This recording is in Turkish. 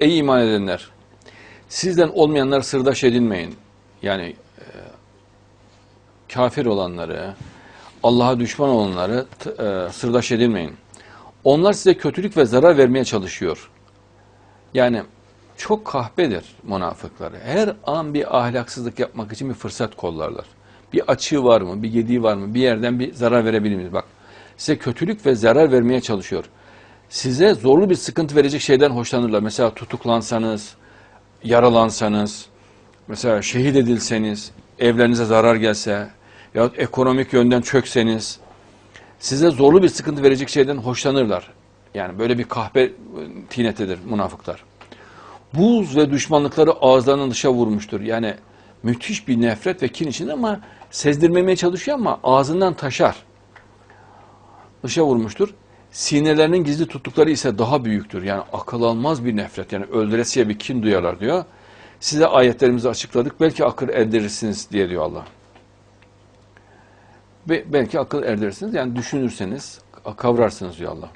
Ey iman edenler! Sizden olmayanlar sırdaş edinmeyin. Yani e, kafir olanları, Allah'a düşman olanları e, sırdaş edinmeyin. Onlar size kötülük ve zarar vermeye çalışıyor. Yani çok kahpedir münafıkları. Her an bir ahlaksızlık yapmak için bir fırsat kollarlar. Bir açığı var mı, bir gediği var mı, bir yerden bir zarar verebilir miyiz? Bak size kötülük ve zarar vermeye çalışıyor. Size zorlu bir sıkıntı verecek şeyden hoşlanırlar. Mesela tutuklansanız, yaralansanız, mesela şehit edilseniz, evlerinize zarar gelse, yahut ekonomik yönden çökseniz, size zorlu bir sıkıntı verecek şeyden hoşlanırlar. Yani böyle bir kahpe e, tinetedir münafıklar. Buz ve düşmanlıkları ağızlarından dışa vurmuştur. Yani müthiş bir nefret ve kin içinde ama sezdirmemeye çalışıyor ama ağzından taşar. Dışa vurmuştur. Sinelerinin gizli tuttukları ise daha büyüktür. Yani akıl almaz bir nefret. Yani öldüresiye bir kin duyarlar diyor. Size ayetlerimizi açıkladık. Belki akıl erdirirsiniz diye diyor Allah. Ve belki akıl erdirirsiniz. Yani düşünürseniz kavrarsınız diyor Allah.